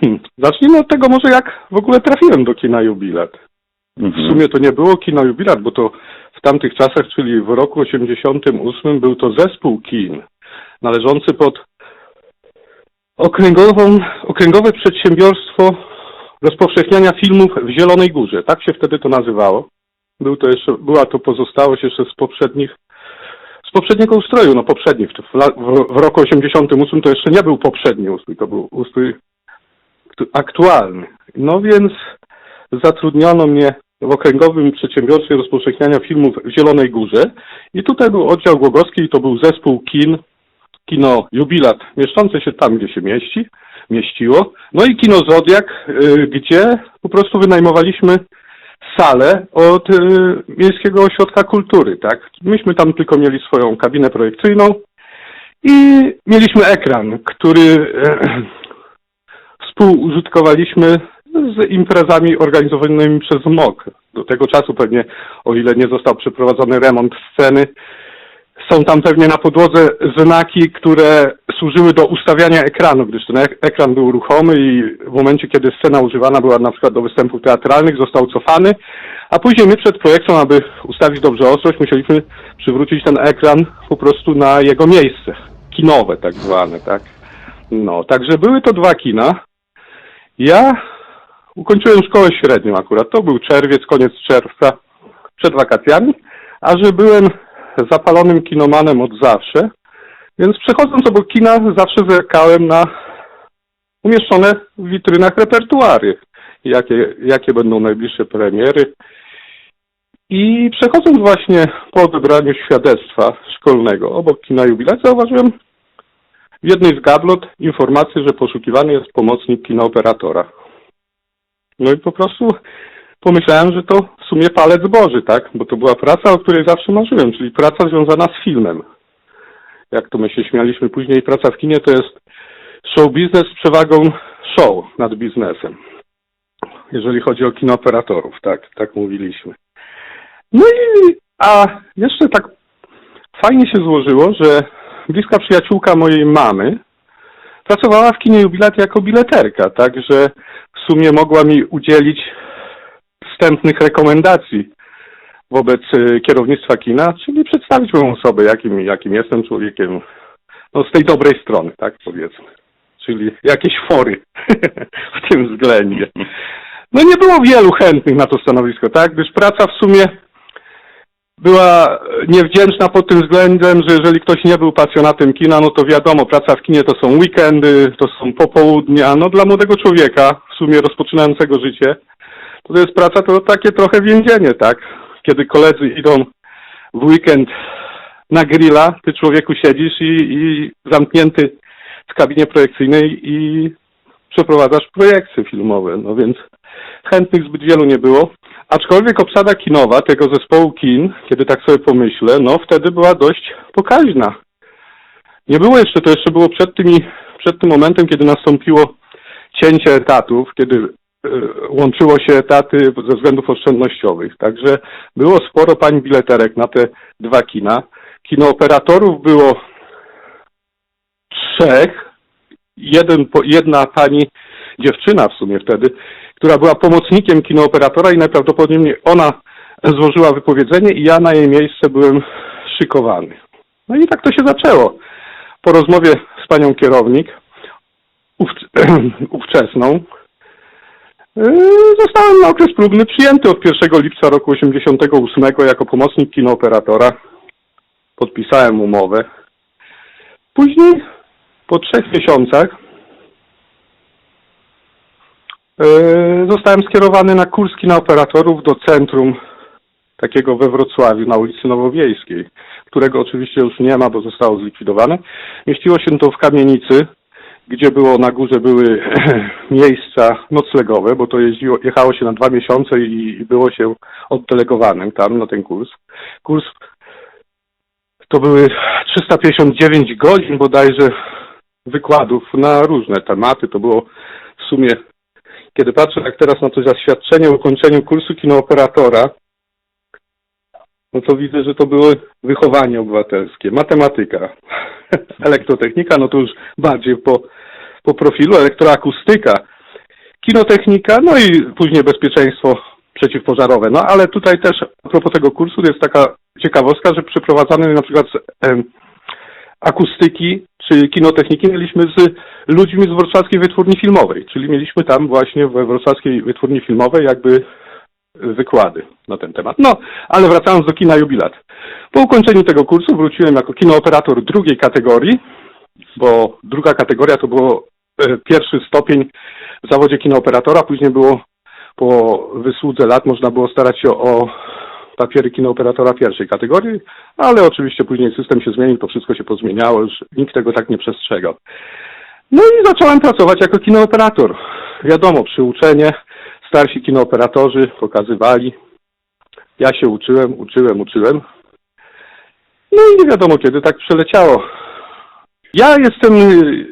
Hmm. Zacznijmy od tego może jak w ogóle trafiłem do kina Jubilat. W Mhm. sumie to nie było kino Jubilat, bo to w tamtych czasach, czyli w roku 88 był to zespół kin należący pod okręgową, okręgowe przedsiębiorstwo rozpowszechniania filmów w Zielonej Górze. Tak się wtedy to nazywało. Był to jeszcze, była to pozostałość jeszcze z poprzednich z poprzedniego ustroju, no poprzedni, w, w, w roku 88 to jeszcze nie był poprzedni ustrój, to był ustrój aktualny. No więc zatrudniono mnie w Okręgowym Przedsiębiorstwie Rozpowszechniania Filmów w Zielonej Górze i tutaj był oddział Głogowski i to był zespół kin, kino Jubilat, mieszczące się tam, gdzie się mieści, mieściło, no i kino Zodiak, y, gdzie po prostu wynajmowaliśmy salę od y, Miejskiego Ośrodka Kultury, tak. Myśmy tam tylko mieli swoją kabinę projekcyjną i mieliśmy ekran, który współużytkowaliśmy z imprezami organizowanymi przez MOK. Do tego czasu pewnie, o ile nie został przeprowadzony remont sceny, są tam pewnie na podłodze znaki, które służyły do ustawiania ekranu, gdyż ten ek- ekran był ruchomy i w momencie, kiedy scena używana była na przykład do występów teatralnych, został cofany, a później my przed projekcją, aby ustawić dobrze ostrość, musieliśmy przywrócić ten ekran po prostu na jego miejsce, kinowe tak zwane, tak. No, także były to dwa kina. Ja ukończyłem szkołę średnią akurat, to był czerwiec, koniec czerwca, przed wakacjami, a że byłem zapalonym kinomanem od zawsze, więc przechodząc obok kina zawsze zerkałem na umieszczone w witrynach repertuary, jakie, jakie będą najbliższe premiery. I przechodząc właśnie po odebraniu świadectwa szkolnego obok kina Jubilat, zauważyłem w jednej z gablot informację, że poszukiwany jest pomocnik kinooperatora. No i po prostu pomyślałem, że to w sumie palec Boży, tak? Bo to była praca, o której zawsze marzyłem, czyli praca związana z filmem. Jak to my się śmialiśmy później, praca w kinie to jest show biznes z przewagą show nad biznesem. Jeżeli chodzi o kinooperatorów, tak, tak mówiliśmy. No i, a jeszcze tak fajnie się złożyło, że bliska przyjaciółka mojej mamy pracowała w kinie Jubilat jako bileterka, także w sumie mogła mi udzielić wstępnych rekomendacji wobec y, kierownictwa kina, czyli przedstawić moją osobę, jakim, jakim jestem człowiekiem, no z tej dobrej strony, tak powiedzmy. Czyli jakieś fory w tym względzie. No nie było wielu chętnych na to stanowisko, tak, gdyż praca w sumie była niewdzięczna pod tym względem, że jeżeli ktoś nie był pasjonatem kina, no to wiadomo, praca w kinie to są weekendy, to są popołudnia, no dla młodego człowieka, w sumie rozpoczynającego życie, to, jest praca to takie trochę więzienie, tak? Kiedy koledzy idą w weekend na grilla, ty człowieku siedzisz i, i zamknięty w kabinie projekcyjnej i przeprowadzasz projekcje filmowe, no więc chętnych zbyt wielu nie było. Aczkolwiek obsada kinowa tego zespołu kin, kiedy tak sobie pomyślę, no wtedy była dość pokaźna. Nie było jeszcze, to jeszcze było przed, tymi, przed tym momentem, kiedy nastąpiło cięcie etatów, kiedy e, łączyło się etaty ze względów oszczędnościowych. Także było sporo pań bileterek na te dwa kina. Kinooperatorów było trzech. Jeden, jedna pani, dziewczyna w sumie wtedy, która była pomocnikiem kinooperatora i najprawdopodobniej ona złożyła wypowiedzenie i ja na jej miejsce byłem szykowany. No i tak to się zaczęło. Po rozmowie z panią kierownik, ów- ówczesną, yy, zostałem na okres próbny przyjęty od 1 lipca roku 88 jako pomocnik kinooperatora. Podpisałem umowę. Później, po trzech miesiącach, Zostałem skierowany na kurs kinooperatorów do centrum takiego we Wrocławiu na ulicy Nowowiejskiej, którego oczywiście już nie ma, bo zostało zlikwidowane. Mieściło się to w kamienicy, gdzie było na górze były miejsca noclegowe, bo to jeździło, jechało się na dwa miesiące i, i było się oddelegowanym tam na ten kurs. Kurs to były 359 godzin bodajże wykładów na różne tematy. To było w sumie kiedy patrzę jak teraz na to zaświadczenie o ukończeniu kursu kinooperatora, no to widzę, że to było wychowanie obywatelskie, matematyka, elektrotechnika, no to już bardziej po, po profilu, elektroakustyka, kinotechnika, no i później bezpieczeństwo przeciwpożarowe. No ale tutaj też a propos tego kursu jest taka ciekawostka, że przeprowadzany na przykład akustyki czy kinotechniki mieliśmy z ludźmi z Wrocławskiej Wytwórni Filmowej, czyli mieliśmy tam właśnie we Wrocławskiej Wytwórni Filmowej jakby wykłady na ten temat. No, ale wracając do kina Jubilat. Po ukończeniu tego kursu wróciłem jako kinooperator drugiej kategorii, bo druga kategoria to było e, pierwszy stopień w zawodzie kinooperatora, później było po wysłudze lat można było starać się o papiery kinooperatora pierwszej kategorii, ale oczywiście później system się zmienił, to wszystko się pozmieniało, już nikt tego tak nie przestrzegał. No i zacząłem pracować jako kinooperator. Wiadomo, przyuczenie, starsi kinooperatorzy pokazywali. Ja się uczyłem, uczyłem, uczyłem. No i nie wiadomo kiedy tak przeleciało. Ja jestem y,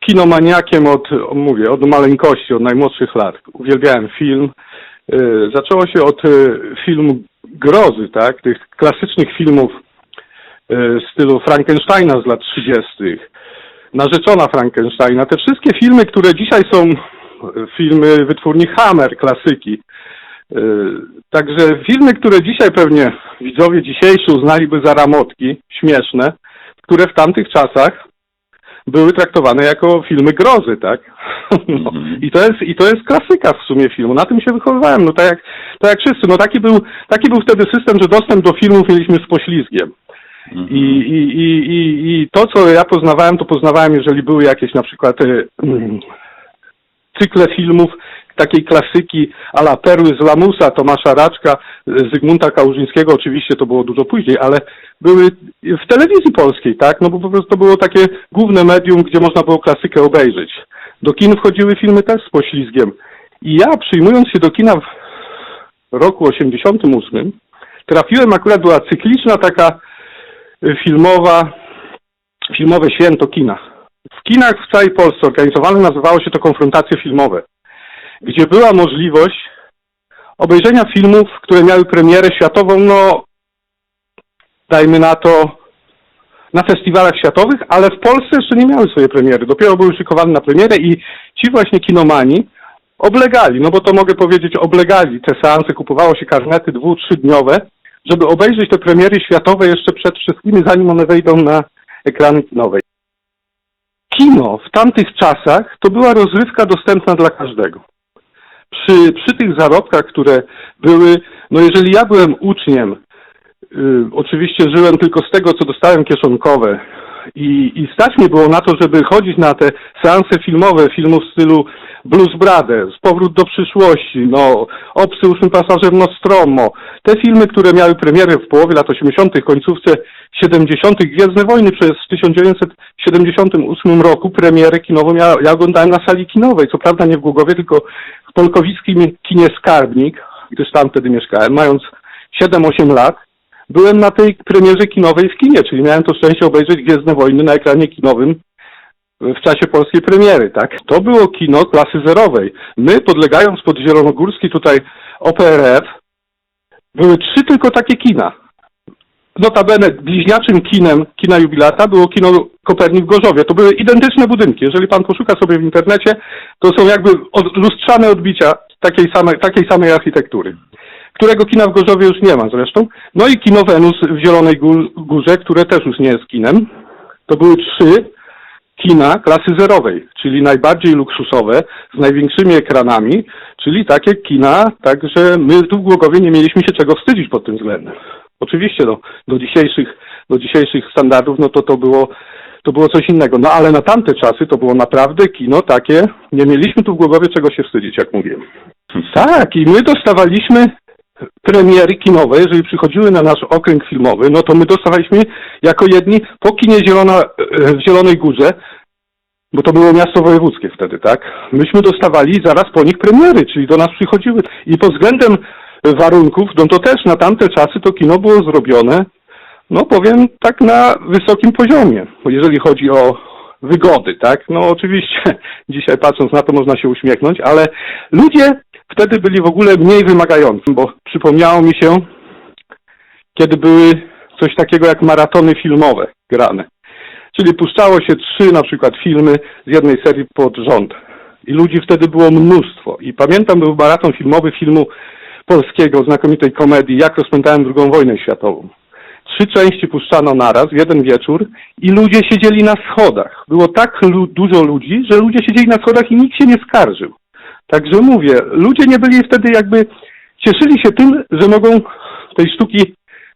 kinomaniakiem od, mówię, od maleńkości, od najmłodszych lat. Uwielbiałem film. Y, Zaczęło się od y, filmu grozy, tak? Tych klasycznych filmów y, stylu Frankensteina z lat 30. Narzeczona Frankensteina. Te wszystkie filmy, które dzisiaj są y, filmy wytwórni Hammer, klasyki. Y, Także filmy, które dzisiaj pewnie widzowie dzisiejsi uznaliby za ramotki, śmieszne, które w tamtych czasach były traktowane jako filmy grozy, tak? No, Mhm. i, to jest, I to jest klasyka w sumie filmu. Na tym się wychowywałem, no tak jak, tak jak wszyscy. No taki był, taki był wtedy system, że dostęp do filmów mieliśmy z poślizgiem. Mhm. I, i, i, i, I to, co ja poznawałem, to poznawałem, jeżeli były jakieś na przykład e, mm, cykle filmów takiej klasyki a la Perły z Lamusa, Tomasza Raczka, Zygmunta Kałużyńskiego, oczywiście to było dużo później, ale były w telewizji polskiej, tak? No bo po prostu to było takie główne medium, gdzie można było klasykę obejrzeć. Do kin wchodziły filmy też z poślizgiem. I ja przyjmując się do kina w roku 88, trafiłem akurat była cykliczna taka y, filmowa, filmowe święto kina. W kinach w całej Polsce organizowane nazywało się to konfrontacje filmowe, gdzie była możliwość obejrzenia filmów, które miały premierę światową, no dajmy na to na festiwalach światowych, ale w Polsce jeszcze nie miały swojej premiery. Dopiero były szykowane na premierę i ci właśnie kinomani oblegali, no bo to mogę powiedzieć, oblegali te seanse, kupowało się karnety dwu, trzydniowe, żeby obejrzeć te premiery światowe jeszcze przed wszystkimi, zanim one wejdą na ekrany kinowe. Kino w tamtych czasach to była rozrywka dostępna dla każdego. Przy, przy tych zarobkach, które były, no jeżeli ja byłem uczniem, y, oczywiście żyłem tylko z tego, co dostałem kieszonkowe i, i stać mi było na to, żeby chodzić na te seanse filmowe, filmów w stylu Blues Brothers, Powrót do przyszłości, no, Obcy ósmy pasażer Nostromo. Te filmy, które miały premierę w połowie lat 80., końcówce 70., Gwiezdne Wojny przez 1978 roku premierę kinową ja, ja oglądałem na sali kinowej, co prawda nie w Głogowie, tylko polkowickim kinie Skarbnik, gdyż tam wtedy mieszkałem, mając 7-8 lat. Byłem na tej premierze kinowej w kinie, czyli miałem to szczęście obejrzeć Gwiezdne Wojny na ekranie kinowym w czasie polskiej premiery, tak? To było kino klasy zerowej. My, podlegając pod Zielonogórski tutaj OPRF, były trzy tylko takie kina. Notabene bliźniaczym kinem kina Jubilata było kino Kopernik w Gorzowie. To były identyczne budynki. Jeżeli pan poszuka sobie w internecie, to są jakby od, lustrzane odbicia takiej samej, takiej samej architektury. Którego kina w Gorzowie już nie ma zresztą. No i kino Wenus w Zielonej Gó- Górze, które też już nie jest kinem. To były trzy kina klasy zerowej, czyli najbardziej luksusowe, z największymi ekranami, czyli takie kina, także my tu w Głogowie nie mieliśmy się czego wstydzić pod tym względem. Oczywiście do, do, dzisiejszych, do dzisiejszych standardów, no to to było, to było coś innego. No ale na tamte czasy to było naprawdę kino takie, nie mieliśmy tu w Głogowie czego się wstydzić, jak mówiłem. Tak, i my dostawaliśmy premiery kinowe, jeżeli przychodziły na nasz okręg filmowy, no to my dostawaliśmy jako jedni po kinie Zielona, e, w Zielonej Górze, bo to było miasto wojewódzkie wtedy, tak? Myśmy dostawali zaraz po nich premiery, czyli do nas przychodziły. I pod względem warunków, no to też na tamte czasy to kino było zrobione, no powiem tak na wysokim poziomie, jeżeli chodzi o wygody, tak? No oczywiście dzisiaj patrząc na to można się uśmiechnąć, ale ludzie wtedy byli w ogóle mniej wymagający, bo przypomniało mi się, kiedy były coś takiego jak maratony filmowe grane. Czyli puszczało się trzy na przykład filmy z jednej serii pod rząd. I ludzi wtedy było mnóstwo. I pamiętam, był maraton filmowy filmu polskiego, znakomitej komedii, jak rozpętałem drugą wojnę światową. Trzy części puszczano naraz, jeden wieczór i ludzie siedzieli na schodach. Było tak lu- dużo ludzi, że ludzie siedzieli na schodach i nikt się nie skarżył. Także mówię, ludzie nie byli wtedy jakby, cieszyli się tym, że mogą tej sztuki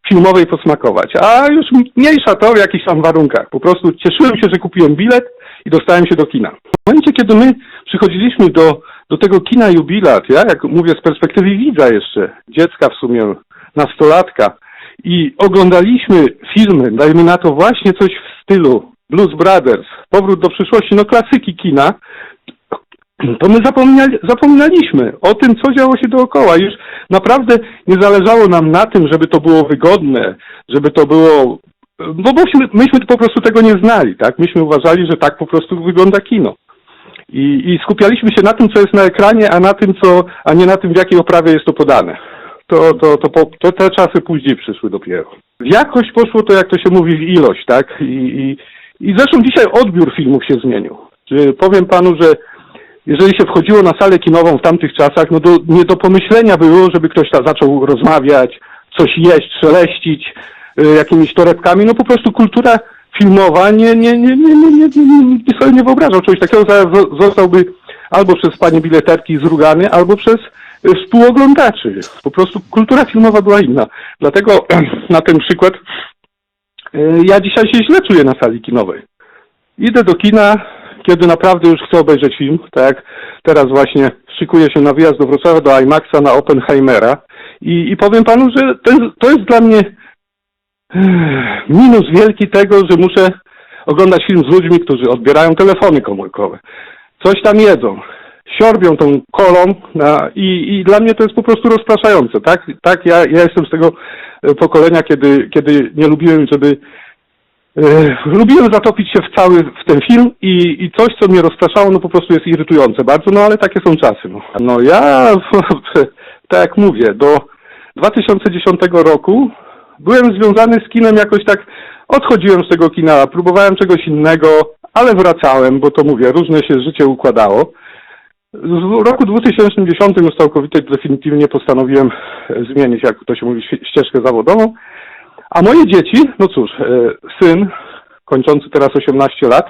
filmowej posmakować. A już mniejsza to w jakichś tam warunkach. Po prostu cieszyłem się, że kupiłem bilet i dostałem się do kina. W momencie, kiedy my przychodziliśmy do, do tego kina jubilat, ja jak mówię z perspektywy widza jeszcze, dziecka w sumie, nastolatka, i oglądaliśmy filmy, dajmy na to właśnie coś w stylu Blues Brothers, Powrót do przyszłości, no klasyki kina, to my zapominaliśmy o tym, co działo się dookoła. Już naprawdę nie zależało nam na tym, żeby to było wygodne, żeby to było... Bo myśmy, myśmy po prostu tego nie znali, tak? Myśmy uważali, że tak po prostu wygląda kino. I, I skupialiśmy się na tym, co jest na ekranie, a na tym, co, a nie na tym, w jakiej oprawie jest to podane. To, to, to, po, to te czasy później przyszły dopiero. Jakość poszło to, jak to się mówi, w ilość, tak? I, i, i zresztą dzisiaj odbiór filmów się zmienił. Powiem panu, że jeżeli się wchodziło na salę kinową w tamtych czasach, no to nie do pomyślenia było, żeby ktoś tam zaczął rozmawiać, coś jeść, szeleścić y, jakimiś torebkami. No po prostu kultura filmowa nie, nie, nie, nie, nie, nie, nie, nikt sobie nie wyobrażał czegoś takiego, zostałby albo przez panie bileterki zrugany, albo przez y, współoglądaczy. Po prostu kultura filmowa była inna. Dlatego na ten przykład y, ja dzisiaj się źle czuję na sali kinowej. Idę do kina, kiedy naprawdę już chcę obejrzeć film, tak teraz właśnie szykuję się na wyjazd do Wrocławia, do IMAXa, na Oppenheimera i, i powiem panu, że to jest, to jest dla mnie minus wielki tego, że muszę oglądać film z ludźmi, którzy odbierają telefony komórkowe, coś tam jedzą, siorbią tą kolą i, i dla mnie to jest po prostu rozpraszające, tak? Tak, ja, ja jestem z tego e, pokolenia, kiedy, kiedy nie lubiłem, żeby E, Lubiłem zatopić się w cały w ten film i, i coś, co mnie rozpraszało, no po prostu jest irytujące bardzo, no ale takie są czasy. No, no ja, tak jak mówię, do 2010 roku byłem związany z kinem jakoś tak, odchodziłem z tego kina, próbowałem czegoś innego, ale wracałem, bo to mówię, różne się życie układało. W roku 2010 już całkowicie definitywnie postanowiłem e, zmienić, jak to się mówi, ści- ścieżkę zawodową. A moje dzieci, no cóż, e, syn, kończący teraz 18 lat,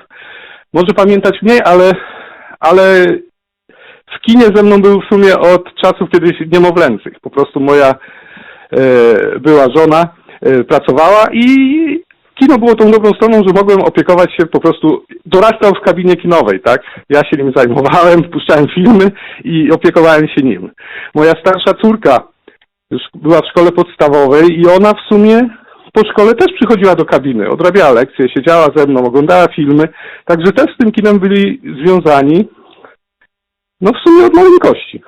może pamiętać mniej, ale, ale w kinie ze mną był w sumie od czasów kiedyś niemowlęcych. Po prostu moja była żona e, pracowała i kino było tą dobrą stroną, że mogłem opiekować się po prostu, dorastał w kabinie kinowej, tak? Ja się nim zajmowałem, puszczałem filmy i opiekowałem się nim. Moja starsza córka już była w szkole podstawowej i ona w sumie po szkole też przychodziła do kabiny, odrabiała lekcje, siedziała ze mną, oglądała filmy, także też z tym kinem byli związani, no w sumie od maleńkości.